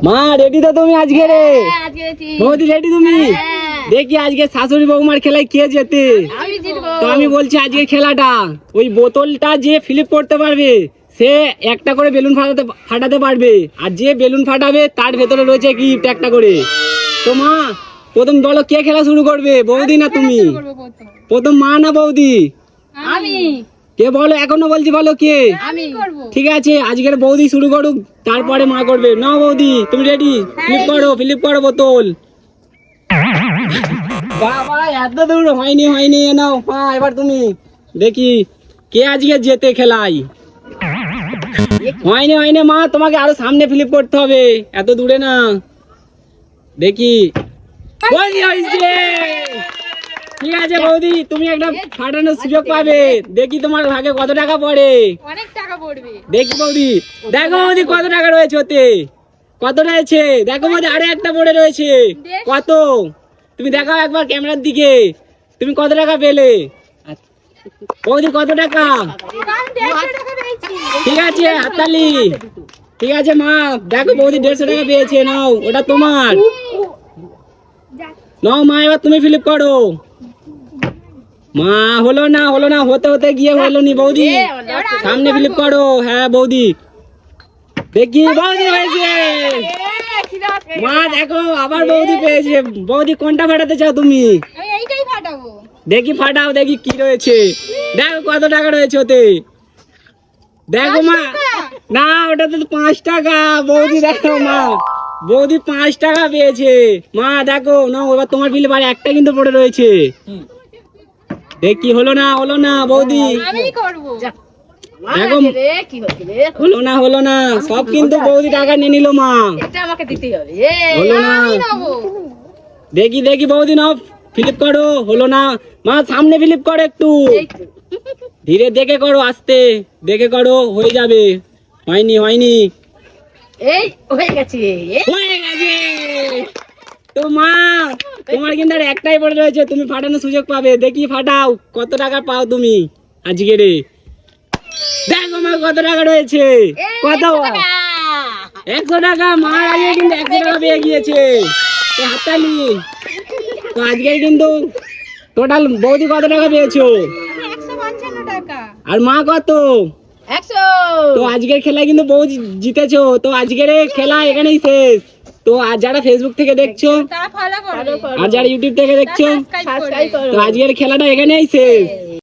মা রেডি তো তুমি আজকে রে? হ্যাঁ, আছি। বৌদি রেডি তুমি? হ্যাঁ। দেখি আজকে শাশুড়ি বৌমার খেলায় কে যেতে তো আমি বলছি আজকে খেলাটা ওই বোতলটা যে ফিলিপ করতে পারবে সে একটা করে বেলুন ফাটাতে ফাটাতে পারবে। আর যে বেলুন ফাটাবে তার ভেতরে রয়েছে গিফট একটা করে। তো মা প্রথম বলো কে খেলা শুরু করবে? বৌদি না তুমি? প্রথম মা না বৌদি? আমি। কে বলো এখনও বলছি বলো কে? আমি ঠিক আছে আজকের বৌদি শুরু করুক তারপরে মা করবে। না বৌদি তুমি রেডি ফ্লিপ করো ফ্লিপ করো বোতল। বাবা এত দূর হয়নি হয়নি নাও মা এবার তুমি দেখি কে আজকে যেতে খেলাই হয়নি হয়নি মা তোমাকে আরও সামনে ফ্লিপ করতে হবে এত দূরে না। দেখি। হয়েছে! ঠিক আছে বৌদি তুমি একটা ফাটানোর সুযোগ পাবে। দেখি তোমার ভাগে কত টাকা পড়ে। অনেক টাকা পড়বে। দেখি বৌদি দেখো বৌদি কত টাকা রয়েছে ওতে। কত রয়েছে? দেখো বৌদি আরে একটা পড়ে রয়েছে। কত? তুমি দেখাও একবার ক্যামেরার দিকে। তুমি কত টাকা পেলে? বৌদি কত টাকা? ঠিক আছে হাততালি। ঠিক আছে মা দেখো বৌদি দেড়শো টাকা পেয়েছে নাও ওটা তোমার। নাও মা এবার তুমি ফিলিপ করো। মা হলো না হলো না হতে হতে গিয়ে হলো নি বৌদি। সামনে ফিলিপ করো। হ্যাঁ বৌদি। দেখি বৌদি হয়েছে। মা দেখো আবার বৌদি পেয়েছে। বৌদি কোনটা ফাটাতে চাও তুমি? আমি এইটাই ফাটাবো। দেখি ফাটাও দেখি কি রয়েছে। দেখো কত টাকা রয়েছে ওতে। দেখো মা। না ওটা তো পাঁচ টাকা। বৌদি দেখো মা। বৌদি পাঁচ টাকা পেয়েছে। মা দেখো না এবার তোমার বিলে বাড়ি। একটা কিন্তু পড়ে রয়েছে। দেখি হলো না হলো না বৌদি? আমি করব। দেখো রে কি হচ্ছে রে? হলো না হলো না সব কিন্তু বৌদি টাকা নিয়ে নিল মা। এটা আমাকে দিতে হবে। হলো না। দেখি দেখি বৌদি নাও ফিলিপ করো হলো না। মা সামনে ফিলিপ করো একটু। ধীরে দেখে করো আস্তে। দেখে করো হয়ে যাবে। হয়নি হয়নি। এই হয়ে গেছে। হয়ে গেছে। তো মা তোমার কিন্তু আর একটাই পড়ে রয়েছে তুমি ফাটানোর সুযোগ পাবে। দেখি ফাটাও কত টাকা পাও তুমি আজকে রে? দেখো মা কত টাকা রয়েছে। কত? একশো টাকা মার আগে কিন্তু একশো টাকা পেয়ে গিয়েছে। হাততালি। তো আজকে কিন্তু টোটাল বৌদি কত টাকা পেয়েছ? আর মা কত? একশো। তো আজকের খেলা কিন্তু বউ জিতেছো। তো আজকের খেলা এখানেই শেষ। তো আর যারা ফেসবুক থেকে দেখছ আর যারা ইউটিউব থেকে দেখছ তো আজকের খেলাটা এখানেই শেষ।